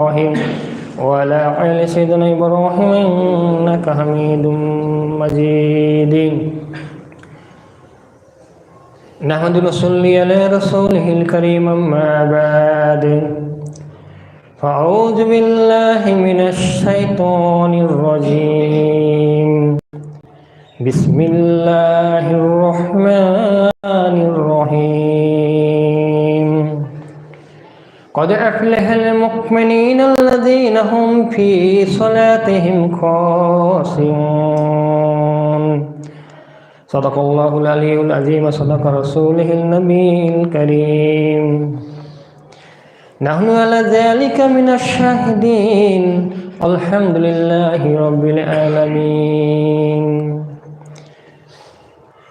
إبراهيم وعلى آل سيدنا إبراهيم إنك حميد مجيد نحمد نصلي على رسوله الكريم أما بعد فأعوذ بالله من الشيطان الرجيم بسم الله الرحمن الرحيم قد أفلح المؤمنين الذين هم في صلاتهم خاشعون. صدق الله العلي العظيم صدق رسوله النبي الكريم. نحن على ذلك من الشاهدين. الحمد لله رب العالمين.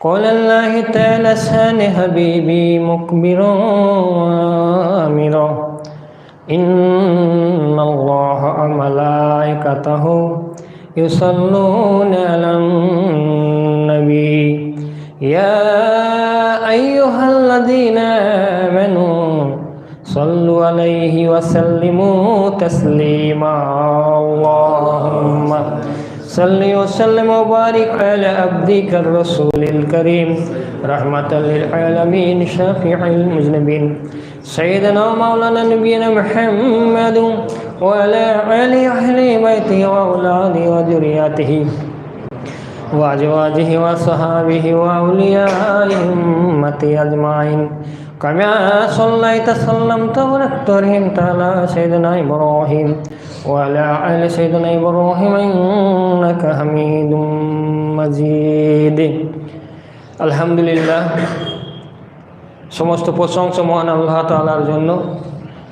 قال الله تعالى سان حبيبي مكبرا آمرا. إن الله وملائكته يصلون على النبي يا أيها الذين آمنوا صلوا عليه وسلموا تسليما اللهم صل وسلم وبارك على عبدك الرسول الكريم رحمة للعالمين شافع المذنبين. سيدنا ومولانا نبينا محمد وعلى آل أهل بيته وأولاده وذرياته وأزواجه وصحابه وأولياء أمته أجمعين. كما صليت سلمت ورحمت رحمت على سيدنا إبراهيم وعلى آل سيدنا إبراهيم إنك حميد مجيد. আলহামদুলিল্লাহ, সমস্ত প্রশংসা মহান আল্লাহ তালার জন্য,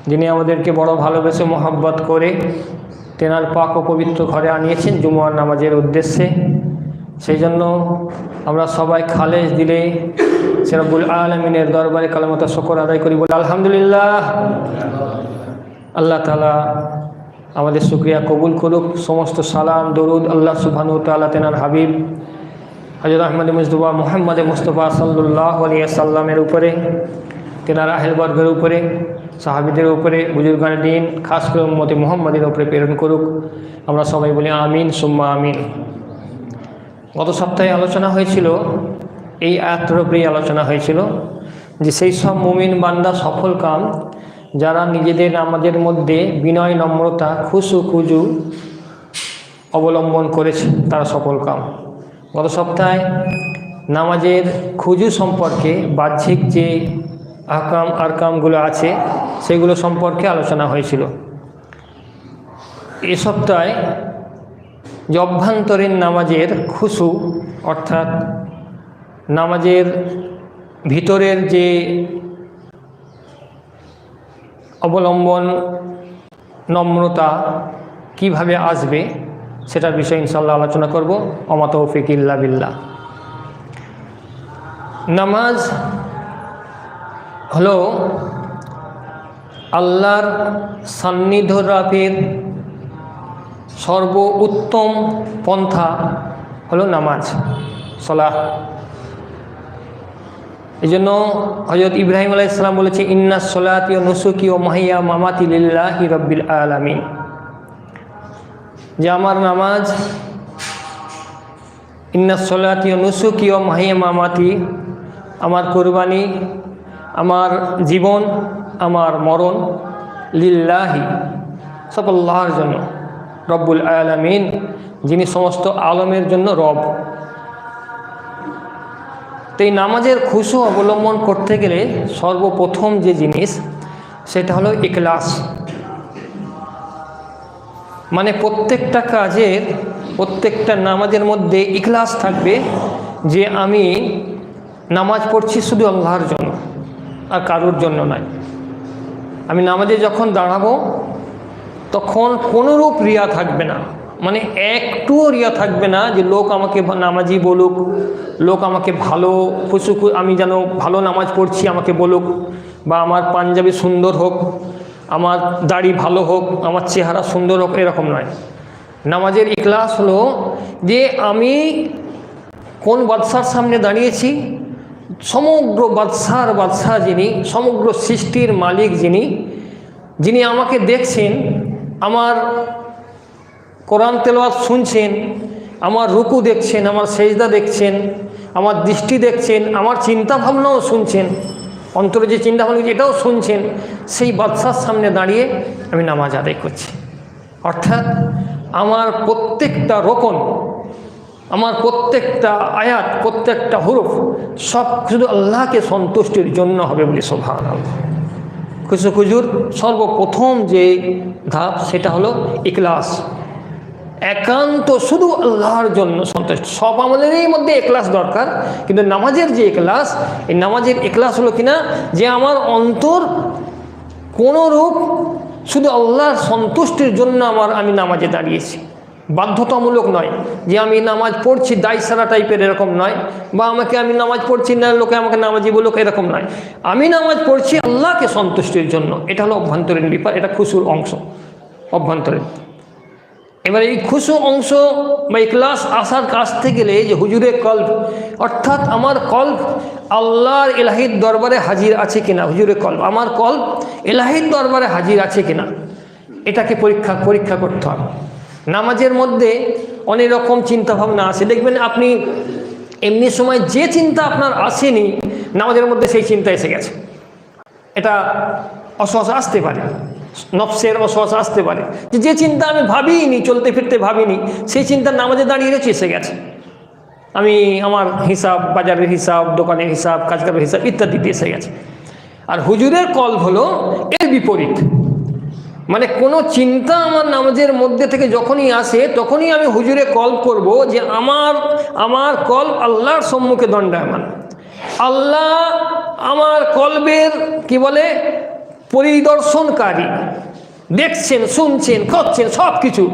যিনি আমাদেরকে বড় ভালোবেসে মোহাব্বত করে তেনার পাক ও পবিত্র ঘরে আনিয়েছেন জুমুয়ার নামাজের উদ্দেশ্যে। সেই জন্য আমরা সবাই খালেজ দিলে সেরাবুল আলমিনের দরবারে কালামতা শকর আদায় করি, বলে আলহামদুলিল্লাহ। আল্লাহ তালা আমাদের শুক্রিয়া কবুল করুক, সমস্ত সালাম, দরুদ আল্লাহ সুবহানু তাল্লাহ তেনার হাবিব হজরত আহমদ মুজদুবা মোহাম্মদ মুস্তফা সাল্লাহ সাল্লামের উপরে, তেনার আহেলবর্গের উপরে, সাহাবিদের উপরে, বুজুর্গান দিন, খাস করে মতে মোহাম্মদের উপরে প্রেরণ করুক। আমরা সবাই বলি আমিন, সুম্মা আমিন। গত সপ্তাহে আলোচনা হয়েছিল, এই আয়াতটার উপরেই আলোচনা হয়েছিল যে সেই সব মুমিন বান্দা সফল কাম, যারা নিজেদের আমাদের মধ্যে বিনয় নম্রতা খুশু খুজু অবলম্বন করেছে, তারা সফল কাম। গত সপ্তাহে নামাজের খুজু সম্পর্কে বাহ্যিক যে আকাম আরকামগুলো আছে, সেগুলো সম্পর্কে আলোচনা হয়েছিল। এ সপ্তাহে যে অভ্যন্তরীণ নামাজের খুশু অর্থাৎ নামাজের ভিতরের যে অবলম্বন, নম্রতা কীভাবে আসবে সেটার বিষয়ে ইনশাল্লাহ আলোচনা করব। অমত ফিকিল্লা বিল্লা নামাজ হলো আল্লাহর সান্নিধ্য লাভের সর্ব উত্তম পন্থা হলো নামাজ, সলাহ। এই জন্য হজরত ইব্রাহিম আলাহ ইসলাম বলেছে, ইন্না সলাতি ও নুসুকি ও মাহিয়া মামাতি লিল্লাহি রব্বিল আলামিন। যে আমার নামাজ, ইন্না সলাতি ও নুসুকি ও মামাতি আমার কোরবানি, আমার জীবন, আমার মরণ, লিল্লাহি। সব আল্লাহর জন্য। রব্বুল আলমিন, যিনি সমস্ত আলমের জন্য রব। তো এই নামাজের খুশু অবলম্বন করতে গেলে সর্বপ্রথম যে জিনিস, সেটা হলো ইকলাস মানে প্রত্যেকটা কাজের, প্রত্যেকটা নামাজের মধ্যে ইকলাস থাকবে যে আমি নামাজ পড়ছি শুধু আল্লাহর জন্য আর কারোর জন্য নয়। আমি নামাজে যখন দাঁড়াবো, তখন কোনোরূপ রিয়া থাকবে না। মানে একটুও রিয়া থাকবে না যে লোক আমাকে নামাজি বলুক, লোক আমাকে ভালো খুশু আমি যেন ভালো নামাজ পড়ছি আমাকে বলুক বা আমার পাঞ্জাবি সুন্দর হোক। আমার দাড়ি ভালো হোক, আমার চেহারা সুন্দর হোক, এরকম নয়। নামাজের ইকলাস হলো যে আমি কোন বাদশার সামনে দাঁড়িয়েছি, সমগ্র বাদশার বাদশাহ যিনি, সমগ্র সৃষ্টির মালিক যিনি যিনি আমাকে দেখছেন, আমার কোরআন তেলাওয়াত শুনছেন, আমার রুকু দেখছেন, আমার সেজদা দেখছেন, আমার দৃষ্টি দেখছেন, আমার চিন্তা ভাবনাও শুনছেন অন্তরে যে চিন্তা ভাবনা এটাও শুনছেন, সেই বাদশার সামনে দাঁড়িয়ে আমি নামাজ আদায় করছি। অর্থাৎ আমার প্রত্যেকটা রকম আমার প্রত্যেকটা আয়াত, প্রত্যেকটা হুরুফ, সব শুধু আল্লাহকে সন্তুষ্টির জন্য হবে বলে সোভান আল্লাহ খুজুর সর্বপ্রথম যে ধাপ, সেটা হলো ইকলাস একান্ত শুধু আল্লাহর জন্য সন্তুষ্ট। সব আমাদেরই মধ্যে একলাস দরকার, কিন্তু নামাজের যে একলাস এই নামাজের একলাস হলো কিনা? যে আমার অন্তর কোনো রূপ শুধু আল্লাহর সন্তুষ্টির জন্য আমার আমি নামাজে দাঁড়িয়েছি। বাধ্যতামূলক নয় যে আমি নামাজ পড়ছি দায় সারা টাইপের এরকম নয়, বা আমাকে আমি নামাজ পড়ছি না, লোকে আমাকে নামাজি বলুক এরকম নয়। আমি নামাজ পড়ছি আল্লাহকে সন্তুষ্টির জন্য। এটা হলো অভ্যন্তরীণ ব্যাপার, এটা খুশুর অংশ। অভ্যন্তরীণ। এবার এই খুশু অংশ বা ক্লাস আসার কাছ থেকে গেলে যে হুজুরে কল্প, অর্থাৎ আমার কল্প আল্লাহর এলাহির দরবারে হাজির আছে কিনা হুজুরে কল্প, আমার কল্প এলাহির দরবারে হাজির আছে কিনা, এটাকে পরীক্ষা পরীক্ষা করতে হবে। নামাজের মধ্যে অনেক রকম চিন্তাভাবনা আছে। দেখবেন আপনি এমনি সময় যে চিন্তা আপনার আসেনি, নামাজের মধ্যে সেই চিন্তা এসে গেছে। এটা অসহস আসতে পারে। নফসের অসহস আসতে পারে। যে যে চিন্তা আমি ভাবিনি চলতে ফিরতে ভাবিনি, সেই চিন্তা নামাজে দাঁড়িয়ে রয়েছে, এসে গেছে। আমি আমার হিসাব, বাজারের হিসাব, দোকানের হিসাব কাজকামের হিসাব ইত্যাদিতে এসে গেছে। আর হুজুরের কল হলো, এর বিপরীত। মানে কোনো চিন্তা আমার নামাজের মধ্যে থেকে যখনই আসে, তখনই আমি হুজুরে কল করব যে, আমার আমার কল আল্লাহর সম্মুখে দণ্ডায়মান। আল্লাহ আমার কলবের, কি বলে পরিদর্শনকারী। দেখছেন, শুনছেন, করছেন সব কিছু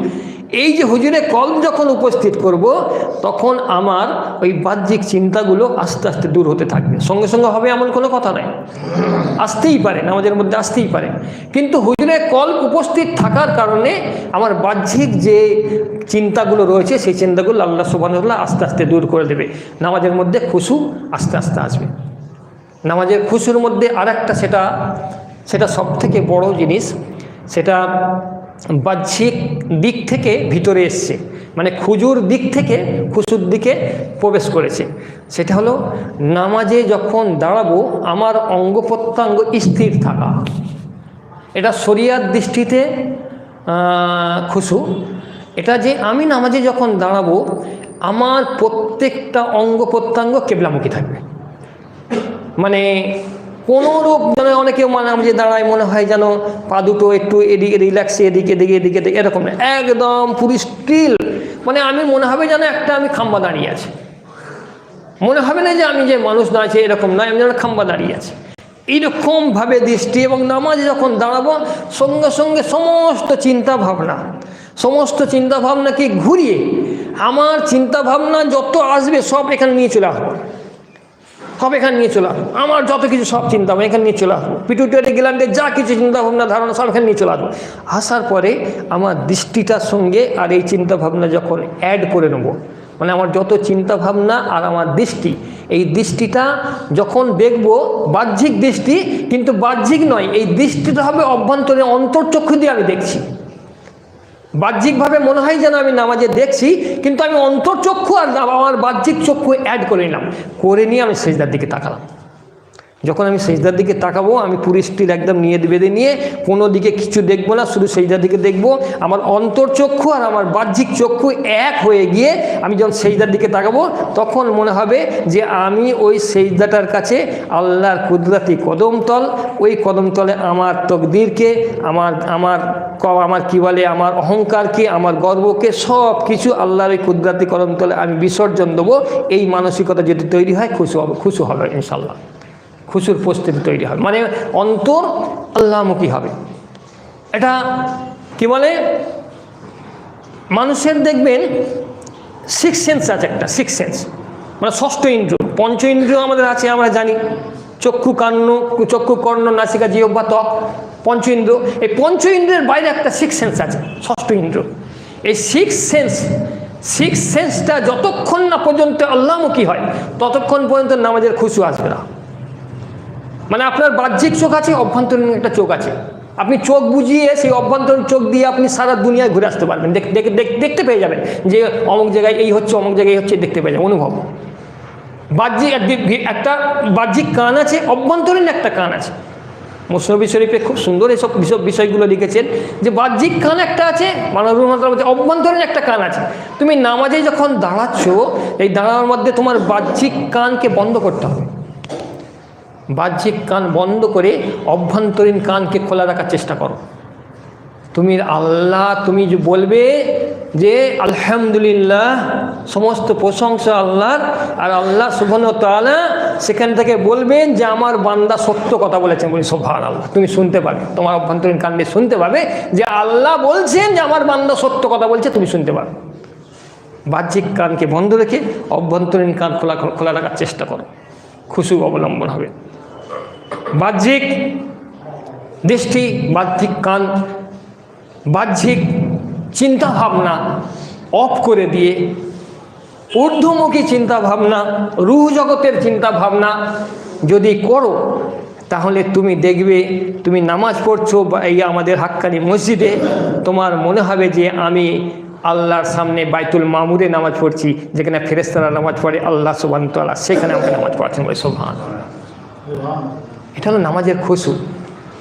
এই যে হুজুরে কলম যখন উপস্থিত করব, তখন আমার ওই বাহ্যিক চিন্তাগুলো আস্তে আস্তে দূর হতে থাকবে। সঙ্গে সঙ্গে হবে এমন কোনো কথা নাই। আসতেই পারে আমাদের মধ্যে আসতেই পারে। কিন্তু হুজুরে কল উপস্থিত থাকার কারণে আমার বাহ্যিক যে চিন্তাগুলো রয়েছে, সেই চিন্তাগুলো আল্লাহ সুবাহ আস্তে আস্তে দূর করে দেবে। নামাজের মধ্যে খুশু আস্তে আস্তে আসবে। নামাজের খুশুর মধ্যে আর সেটা সেটা সব থেকে বড় জিনিস, সেটা বাহ্যিক দিক থেকে ভিতরে এসছে। মানে খুজুর দিক থেকে খুশুর দিকে প্রবেশ করেছে। সেটা হলো, নামাজে যখন দাঁড়াবো, আমার অঙ্গ প্রত্যঙ্গ স্থির থাকা। এটা শরিয়ার দৃষ্টিতে খুশু। এটা যে আমি নামাজে যখন দাঁড়াবো, আমার প্রত্যেকটা অঙ্গ প্রত্যঙ্গ কেবলামুখী থাকবে। মানে কোনো রূপ যেন অনেকে মানে আমি যে দাঁড়ায় মনে হয় যেন পা দুটো একটু এদিকে রিল্যাক্সে এদিকে এদিকে এদিকে এদিকে, এরকম না। একদম পুরো স্টিল মানে আমি মনে হবে যেন একটা আমি খাম্বা দাঁড়িয়ে আছি। মনে হবে না যে আমি যে মানুষ না আছে, এরকম নয় আমি যেন খাম্বা দাঁড়িয়ে আছি। এইরকমভাবে দৃষ্টি এবং নামাজে যখন দাঁড়াবো, সঙ্গে সঙ্গে সমস্ত চিন্তা ভাবনা সমস্ত চিন্তা ভাবনাকে ঘুরিয়ে, আমার চিন্তা ভাবনা যত আসবে সব এখানে নিয়ে চলে আসব। সব এখানে নিয়ে চলে আসব। আমার যত কিছু সব চিন্তা ভাবনা এখানে নিয়ে চলে আসব। পিটুইটারি গ্ল্যান্ডের যা কিছু চিন্তা ভাবনা, ধারণা, সব এখানে নিয়ে চলে আসব। আসার পরে আমার দৃষ্টিটার সঙ্গে আর এই চিন্তা ভাবনা যখন অ্যাড করে নেব মানে আমার যত চিন্তা ভাবনা আর আমার দৃষ্টি, এই দৃষ্টিটা যখন দেখব, বাহ্যিক দৃষ্টি কিন্তু বাহ্যিক নয়, এই দৃষ্টিটা হবে অভ্যন্তরে অন্তর্চক্ষু দিয়ে আমি দেখছি। বাহ্যিকভাবে মনে হয় যেন আমি নামাজে দেখছি, কিন্তু আমি অন্তর্চক্ষু আর আমার বাহ্যিক চক্ষু অ্যাড করে নিলাম। করে নিয়ে আমি সেজদার দিকে তাকালাম। যখন আমি সেজদার দিকে তাকাবো, আমি পুরো স্টিল একদম নিয়ে বেঁধে নিয়ে কোনো দিকে কিছু দেখব না, শুধু সেজদার দিকে দেখব। আমার অন্তর্চক্ষু আর আমার বাহ্যিক চক্ষু এক হয়ে গিয়ে আমি যখন সেজদার দিকে তাকাবো, তখন মনে হবে যে আমি ওই সেজদাটার কাছে আল্লাহর কুদরতি কদমতল ওই কদমতলে আমার তকদিরকে, আমার আমার আমার কি বলে, আমার অহংকারকে, আমার গর্বকে সব কিছু আল্লাহর ওই কুদরতি কদমতলে আমি বিসর্জন দেবো। এই মানসিকতা যদি তৈরি হয়, খুশি হবে খুশি হবে ইনশাল্লাহ খুশুর পরিস্থিতি তৈরি হবে। মানে অন্তর আল্লাহমুখী হবে। এটা কি বলে? মানুষের দেখবেন সিক্স সেন্স আছে একটা সিক্স সেন্স মানে ষষ্ঠ ইন্দ্র পঞ্চ ইন্দ্রিয় আমাদের আছে, আমরা জানি। চক্ষু, কান্ন, চক্ষু, কর্ণ, নাসিকা, জিহ্বা, ত্বক, পঞ্চ ইন্দ্র এই পঞ্চ ইন্দ্রের বাইরে একটা সিক্স সেন্স আছে, ষষ্ঠ ইন্দ্র এই সিক্স সেন্স সিক্স সেন্সটা যতক্ষণ না পর্যন্ত আল্লাহমুখী হয়, ততক্ষণ পর্যন্ত নামাজের খুশু আসবে না। মানে আপনার বাহ্যিক চোখ আছে, অভ্যন্তরীণ একটা চোখ আছে। আপনি চোখ বুঝিয়ে সেই অভ্যন্তরীণ চোখ দিয়ে আপনি সারা দুনিয়ায় ঘুরে আসতে পারবেন। দেখ- দেখ- দেখ- দেখতে পেয়ে যাবেন যে অমুক জায়গায় এই হচ্ছে, অমুক জায়গায় হচ্ছে, দেখতে পেয়ে যাবেন, অনুভব। বাহ্যিক এক- একটা বাহ্যিক কান আছে, অভ্যন্তরীণ একটা কান আছে। মুসনবী শরীফে খুব সুন্দর এসব বিষয়, বিষয়গুলো লিখেছেন যে বাহ্যিক কান একটা আছে মানবুর মধ্যে অভ্যন্তরীণ একটা কান আছে। তুমি নামাজে যখন দাঁড়াচ্ছ, এই দাঁড়ানোর মধ্যে তোমার বাহ্যিক কানকে বন্ধ করতে হবে। বাহ্যিক কান বন্ধ করে অভ্যন্তরীণ কানকে খোলা রাখার চেষ্টা করো। তুমি আল্লাহ, তুমি বলবে যে আলহামদুলিল্লাহ, সমস্ত প্রশংসা আল্লাহর, আর আল্লাহ তাআলা সেখান থেকে বলবেন যে আমার বান্দা সত্য কথা বলেছেন। বলি সোভার আল্লাহ তুমি শুনতে পাবে। তোমার অভ্যন্তরীণ দিয়ে শুনতে পাবে যে আল্লাহ বলছেন যে আমার বান্দা সত্য কথা বলছে, তুমি শুনতে পাবে। বাহ্যিক কানকে বন্ধ রেখে অভ্যন্তরীণ কান খোলা খোলা রাখার চেষ্টা করো। খুশু অবলম্বন হবে। বাহ্যিক দৃষ্টি, বাহ্যিক কান, বাহ্যিক চিন্তা ভাবনা অফ করে দিয়ে ঊর্ধ্বমুখী চিন্তা ভাবনা রুহ জগতের চিন্তা ভাবনা যদি করো, তাহলে তুমি দেখবে, তুমি নামাজ পড়ছো বা এই আমাদের হাক্কানি মসজিদে, তোমার মনে হবে যে আমি আল্লাহর সামনে বাইতুল মামুরে নামাজ পড়ছি, যেখানে ফেরেস্তারা নামাজ পড়ে, আল্লাহ সুবান সেখানে আমাকে নামাজ পড়াচ্ছেন বলে সোভান এটা হলো নামাজের খুশু।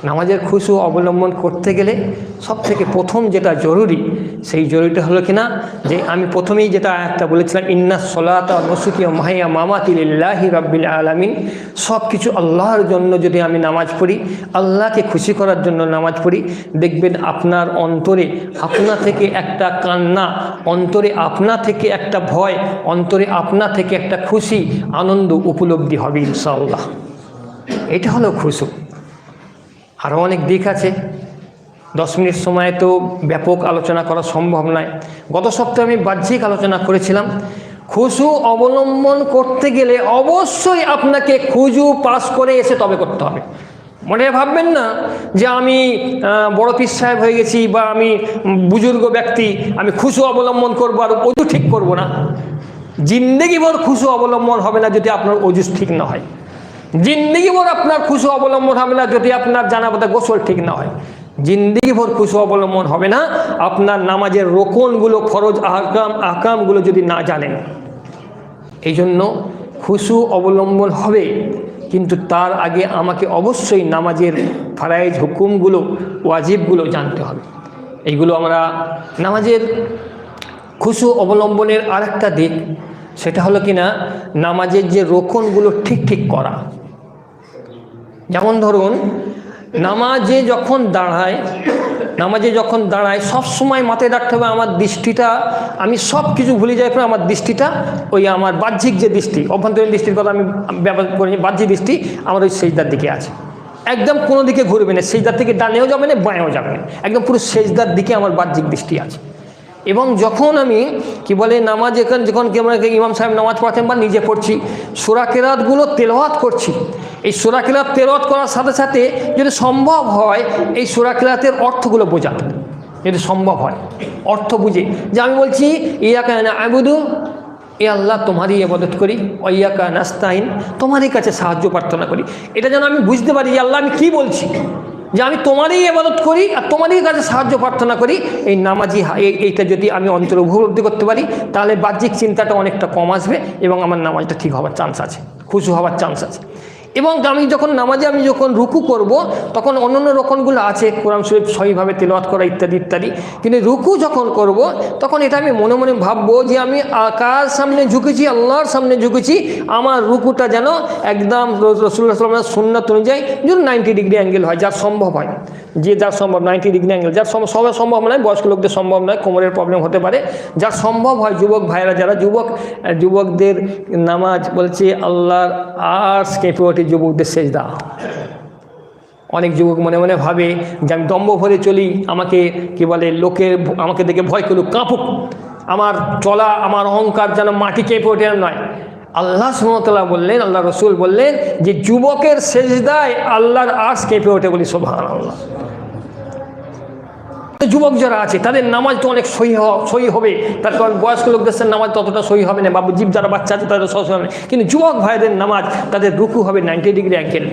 নামাজের খুশু অবলম্বন করতে গেলে সব থেকে প্রথম যেটা জরুরি, সেই জরুরিটা হলো কিনা? যে আমি প্রথমেই যেটা একটা বলেছিলাম, ইন্না সলাতা নসুকি মাহিয়া মামাতিল্লাহি রাব্বিল আলামিন। সব কিছু আল্লাহর জন্য যদি আমি নামাজ পড়ি, আল্লাহকে খুশি করার জন্য নামাজ পড়ি, দেখবেন আপনার অন্তরে আপনা থেকে একটা কান্না, অন্তরে আপনা থেকে একটা ভয়, অন্তরে আপনা থেকে একটা খুশি, আনন্দ উপলব্ধি হবে ইনশাআল্লাহ। এটা হলো খুশু আরও অনেক দিক আছে। দশ মিনিট সময় তো ব্যাপক আলোচনা করা সম্ভব নয়। গত সপ্তাহে আমি বাহ্যিক আলোচনা করেছিলাম। খুশু অবলম্বন করতে গেলে অবশ্যই আপনাকে খুজু পাস করে এসে তবে করতে হবে। মনে ভাববেন না যে আমি বড় পীর সাহেব হয়ে গেছি বা আমি বুজুর্গ ব্যক্তি, আমি খুশু অবলম্বন করব আর অজু ঠিক করব না। জিন্দেগি ভর খুশু অবলম্বন হবে না যদি আপনার অজু ঠিক না হয়। জিন্দিগি ভর আপনার খুশু অবলম্বন হবে না যদি আপনার জানাবাদা গোসল ঠিক না হয়। জিন্দিগি ভর খুশু অবলম্বন হবে না, আপনার নামাজের রোকনগুলো, ফরজ আহকাম, আহকামগুলো যদি না জানেন। এই জন্য খুশু অবলম্বন হবে, কিন্তু তার আগে আমাকে অবশ্যই নামাজের ফারাইজ হুকুমগুলো, ওয়াজিবগুলো জানতে হবে। এইগুলো আমরা নামাজের খুশু অবলম্বনের আরেকটা দিক, সেটা হলো কিনা, নামাজের যে রোকনগুলো ঠিক ঠিক করা। যেমন ধরুন, নামাজে যখন দাঁড়ায়, নামাজে যখন দাঁড়ায়, সব সময় মাথায় রাখতে হবে আমার দৃষ্টিটা, আমি সব কিছু ভুলে যাই পরে আমার দৃষ্টিটা ওই আমার বাহ্যিক যে দৃষ্টি, অভ্যন্তরীণ দৃষ্টির কথা আমি ব্যবহার করি, বাহ্যিক দৃষ্টি আমার ওই সেজদার দিকে আছে। একদম কোনো দিকে ঘুরবে না, সেজদার থেকে ডানেও যাবে না, বাঁয়েও যাবে না, একদম পুরো সেজদার দিকে আমার বাহ্যিক দৃষ্টি আছে। এবং যখন আমি কি বলে নামাজ এখান যখন কি আমরা ইমাম সাহেব নামাজ পড়াতেন বা নিজে পড়ছি, সোরা কেরাতগুলো তেলাওয়াত করছি। এই সোরা কেরাত তেলাওয়াত করার সাথে সাথে যদি সম্ভব হয়, এই সোরা কেরাতের অর্থগুলো বোঝা যদি সম্ভব হয়, অর্থ বুঝে। যে আমি বলছি ইয়া না আবুদু এ আল্লাহ তোমারই ইবাদত করি। ওয়াইয়াকা নাস্তাইন তোমারই কাছে সাহায্য প্রার্থনা করি। এটা যেন আমি বুঝতে পারি যে আল্লাহ আমি কি বলছি। যে আমি তোমারই এবাদত করি আর তোমারই কাছে সাহায্য প্রার্থনা করি, এই নামাজি এই এইটা যদি আমি অন্তর উপলব্ধি করতে পারি, তাহলে বাহ্যিক চিন্তাটা অনেকটা কম আসবে এবং আমার নামাজটা ঠিক হওয়ার চান্স আছে, খুশি হওয়ার চান্স আছে। এবং আমি যখন নামাজে আমি যখন রুকু করব, তখন অন্য অন্য রকমগুলো আছে, কোরআন শরীফ সহিভাবে তেলাওয়াত করা ইত্যাদি ইত্যাদি। কিন্তু রুকু যখন করব, তখন এটা আমি মনে মনে ভাববো যে আমি কার সামনে ঝুঁকেছি, আল্লাহর সামনে ঝুঁকেছি, আমার রুকুটা যেন একদম রসুল্লাহ সাল্লামের সুন্নাত অনুযায়ী যেন নাইনটি ডিগ্রি অ্যাঙ্গেল হয় যা সম্ভব হয়। যে যার সম্ভব নাইনটি ডিগ্রি অ্যাঙ্গেল যার সবার সম্ভব নয়, বয়স্ক লোকদের সম্ভব নয়, কোমরের প্রবলেম হতে পারে। যা সম্ভব হয় যুবক ভাইরা যারা যুবক যুবকদের নামাজ বলছে, আল্লাহর আর্স কেঁপে ওঠে যুবকদের শেষ সেজদা। অনেক যুবক মনে মনে ভাবে যে আমি দম্ব ভরে চলি, আমাকে কি বলে, লোকের আমাকে দেখে ভয় করুক, কাঁপুক। আমার চলা, আমার অহংকার যেন মাটি কেঁপে ওঠে নয়। আল্লাহ সুমতলা বললেন, আল্লাহ রসুল বললেন যে যুবকের সেজদায় আল্লাহর আশ কেঁপে ওঠে বলি সোভান আল্লাহ যুবক যারা আছে, তাদের নামাজ তো অনেক সহি সহি হবে। তার কারণ বয়স্ক লোকদের নামাজ ততটা সহি হবে না, বা জীব যারা বাচ্চা আছে তাদের সহজ হবে না। কিন্তু যুবক ভাইদের নামাজ তাদের রুকু হবে নাইনটি ডিগ্রি অ্যাঙ্কেল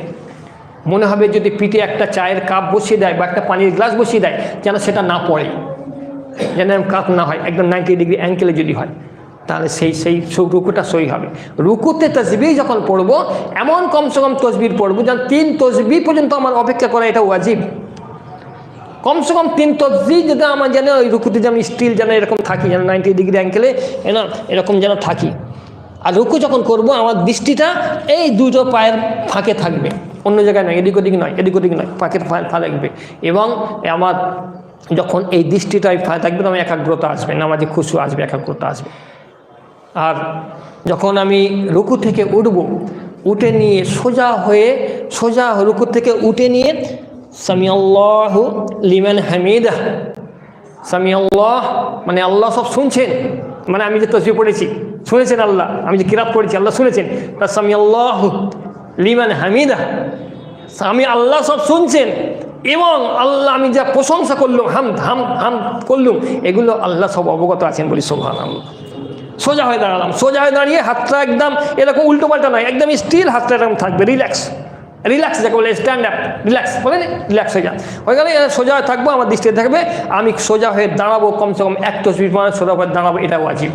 মনে হবে যদি পিঠে একটা চায়ের কাপ বসিয়ে দেয় বা একটা পানির গ্লাস বসিয়ে দেয়, যেন সেটা না পড়ে। যেন কাপ না হয়, একদম নাইনটি ডিগ্রি অ্যাঙ্কেলে যদি হয়, তাহলে সেই সেই রুকুটা সই হবে। রুকুতে তসবি যখন পড়ব, এমন কমসে কম তসবির পড়ব যেন তিন তসবি পর্যন্ত আমার অপেক্ষা করা এটা ওয়াজিব। কমসে কম তিন তসবি যদি আমার যেন ওই রুকুতে যেন স্টিল যেন এরকম থাকি, যেন নাইনটি ডিগ্রি অ্যাঙ্কেলে যেন এরকম যেন থাকি। আর রুকু যখন করব, আমার দৃষ্টিটা এই দুটো পায়ের ফাঁকে থাকবে। অন্য জায়গায় নয়, এদিক ওদিক নয়, এদিক ওদিক নয়, ফাঁকের ফা থাকবে। এবং আমার যখন এই দৃষ্টিটা এই ফাঁকে থাকবে, তখন একাগ্রতা আসবে, নামাজে খুশু আসবে, একাগ্রতা আসবে। আর যখন আমি রুকু থেকে উঠব, উঠে নিয়ে সোজা হয়ে, সোজা রুকু থেকে উঠে নিয়ে সামিয়াল্লাহ লিমান হামিদা সামিয়াল্লাহ মানে আল্লাহ সব শুনছেন। মানে আমি যে তসবি পড়েছি, শুনেছেন আল্লাহ, আমি যে কিরাত পড়েছি, আল্লাহ শুনেছেন। তা সামিয়াল্লাহ লিমান হামিদা আমি আল্লাহ সব শুনছেন এবং আল্লাহ আমি যা প্রশংসা করলুম, হাম হাম হাম করলুম, এগুলো আল্লাহ সব অবগত আছেন বলি সোহান আল্লাহ সোজা হয়ে দাঁড়ালাম, সোজা হয়ে দাঁড়িয়ে হাতটা একদম, এরকম উল্টো পাল্টা নয়, একদম স্টিল হাতটা এরকম থাকবে রিল্যাক্স রিল্যাক্স যাকে বলে স্ট্যান্ড আপ রিল্যাক্স বলে রিল্যাক্স হয়ে যা। হয়ে গেলে সোজা থাকব, আমার দৃষ্টিতে থাকবে, আমি সোজা হয়ে দাঁড়াবো কমসে কম এক তসবির মানে সোজা হয়ে দাঁড়াবো, এটাও ওয়াজিব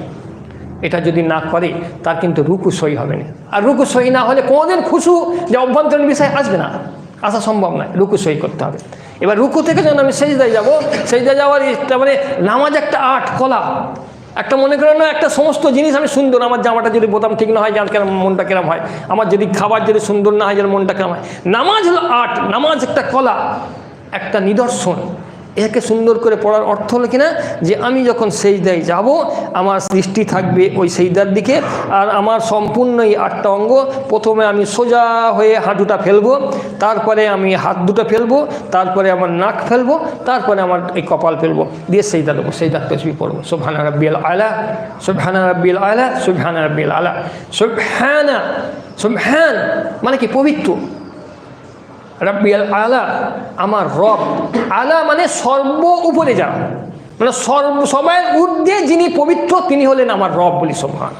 এটা যদি না করে, তার কিন্তু রুকু সই হবে না। আর রুকু সই না হলে কোনোদিন খুশু যে অভ্যন্তরীণ বিষয় আসবে না। আসা সম্ভব নয়, রুকু সই করতে হবে। এবার রুকু থেকে যখন আমি সেজদায় যাব, সেজদায় যাওয়ার মানে নামাজ একটা আর্ট কলা। একটা মনে করেন না, একটা সমস্ত জিনিস আমি সুন্দর, আমার জামাটা যদি বোতাম ঠিক না হয় যার কেন মনটা কেরম হয়, আমার যদি খাবার যদি সুন্দর না হয় যার মনটা কেরম হয়। নামাজ হলো আর্ট, নামাজ একটা কলা, একটা নিদর্শন। একে সুন্দর করে পড়ার অর্থ হলো কিনা? যে আমি যখন সেইদায় যাব, আমার সৃষ্টি থাকবে ওই সেইদার দিকে, আর আমার সম্পূর্ণ এই আটটা অঙ্গ প্রথমে আমি সোজা হয়ে হাঁটুটা ফেলব, তারপরে আমি হাত দুটো ফেলব, তারপরে আমার নাক ফেলব, তারপরে আমার এই কপাল ফেলব। দিয়ে সেইদা দেবো সেইদার তসবি পড়ব। সুবহানা রাব্বিয়াল আলা, সুবহানা রাব্বিয়াল আলা, সুবহানা রাব্বিয়াল আলা। সুবহানা, সুবহান মানে কি? পবিত্র। রাব্বিয়াল আলা, আমার রব। আলা মানে সর্ব উপরে যারা। মানে সর্ব, সবাই ঊর্ধ্বে যিনি পবিত্র, তিনি হলেন আমার রব বলি সোহান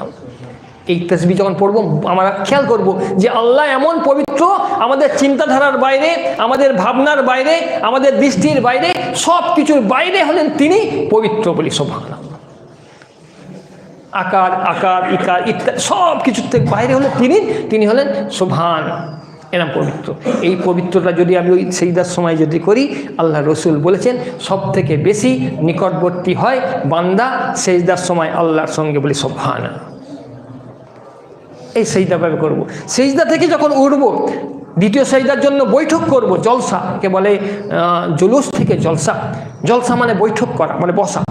এই তসবি যখন পড়ব, আমরা খেয়াল করব যে আল্লাহ এমন পবিত্র, আমাদের চিন্তাধারার বাইরে, আমাদের ভাবনার বাইরে, আমাদের দৃষ্টির বাইরে সব কিছুর বাইরে হলেন তিনি পবিত্র বলি সোহান আকার আকার, ইকার, ইত্যাদি সব কিছুর থেকে বাইরে হলে তিনি তিনি হলেন সোভান এরম পবিত্র। এই পবিত্রটা যদি আমি ওই সেইদার সময় যদি করি, আল্লাহ রসুল বলেছেন সব থেকে বেশি নিকটবর্তী হয় বান্দা সেইদার সময় আল্লাহর সঙ্গে বলি সোভান এই সেইদাভাবে করব। সেইদা থেকে যখন উঠব, দ্বিতীয় সেইদার জন্য বৈঠক করব, জলসা, কে বলে জুলুস থেকে জলসা। জলসা মানে বৈঠক করা মানে বসা।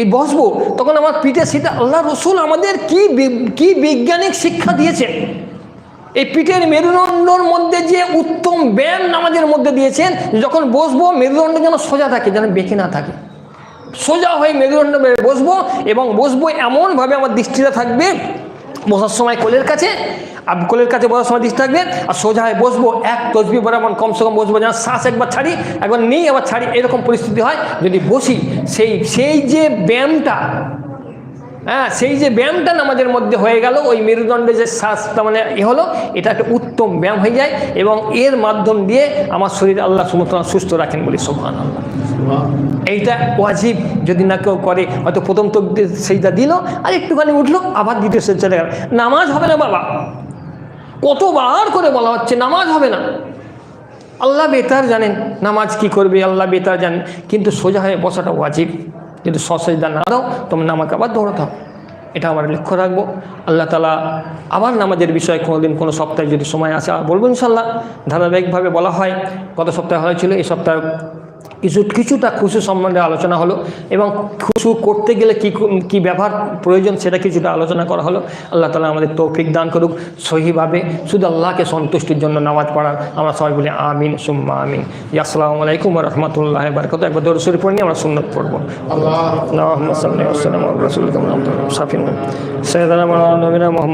এই বসবো, তখন আমার পিঠে সেটা আল্লাহ রসুল আমাদের কি কি বৈজ্ঞানিক শিক্ষা দিয়েছেন। এই পিঠের মেরুদণ্ডর মধ্যে যে উত্তম ব্যায়াম নামাজের মধ্যে দিয়েছেন, যখন বসবো মেরুদণ্ড যেন সোজা থাকে, যেন বেঁকে না থাকে। সোজা হয়ে মেরুদণ্ড বসবো এবং বসবো এমনভাবে আমার দৃষ্টিটা থাকবে, বসার সময় কোলের কাছে আর কোলের কাছে বসার সময় দৃষ্টি থাকবে, আর সোজা হয়ে বসবো, এক তসবি বরাবর কমসে কম বসবো, যেন শ্বাস একবার ছাড়ি, একবার নেই, আবার ছাড়ি, এরকম পরিস্থিতি হয়। যদি বসি, সেই সেই যে ব্যায়ামটা হ্যাঁ সেই যে ব্যায়ামটা আমাদের মধ্যে হয়ে গেল ওই মেরুদণ্ডে যে শ্বাসটা মানে এ হলো এটা একটা উত্তম ব্যায়াম হয়ে যায় এবং এর মাধ্যম দিয়ে আমার শরীর আল্লাহ সমতলা সুস্থ রাখেন বলি সোহান আল্লাহ এইটা ওয়াজিব যদি না কেউ করে হয়তো প্রথম তো সেইটা দিল আর একটুখানি উঠল আবার দ্বিতীয় সে চলে গেল। নামাজ হবে না বাবা। কতবার করে বলা হচ্ছে নামাজ হবে না। আল্লাহ বেতার জানেন নামাজ কি করবে আল্লাহ বেতার জানেন কিন্তু সোজা হয়ে বসাটা ওয়াজিব। যদি সসেজদা না দাও, তোমরা নামাকে আবার দৌড়াতে হবে। এটা আমরা লক্ষ্য রাখব। আল্লাহ তালা আবার নামাজের বিষয়ে কোনো দিন কোনো সপ্তাহে যদি সময় আসে বলব ইনশাল্লাহ ধারাবাহিকভাবে বলা হয়, গত সপ্তাহে হয়েছিল, এই সপ্তাহে কিছু, কিছুটা খুশু সম্বন্ধে আলোচনা হলো এবং খুশু করতে গেলে কী কী ব্যবহার প্রয়োজন সেটা কিছুটা আলোচনা করা হলো। আল্লাহ তালা আমাদের তৌফিক দান করুক, সহিভাবে শুধু আল্লাহকে সন্তুষ্টির জন্য নামাজ পড়ান আমরা সবাই বলি আমিন, সুম্মা আমিন। আসসালামু আলাইকুম রহমতুল্লাহ বারকত একবার দরসুরি পড়িনি আমরা সুন্নত পড়ব। আল্লাহ সাফিন। সৈয়দানা মোহাম্মদ।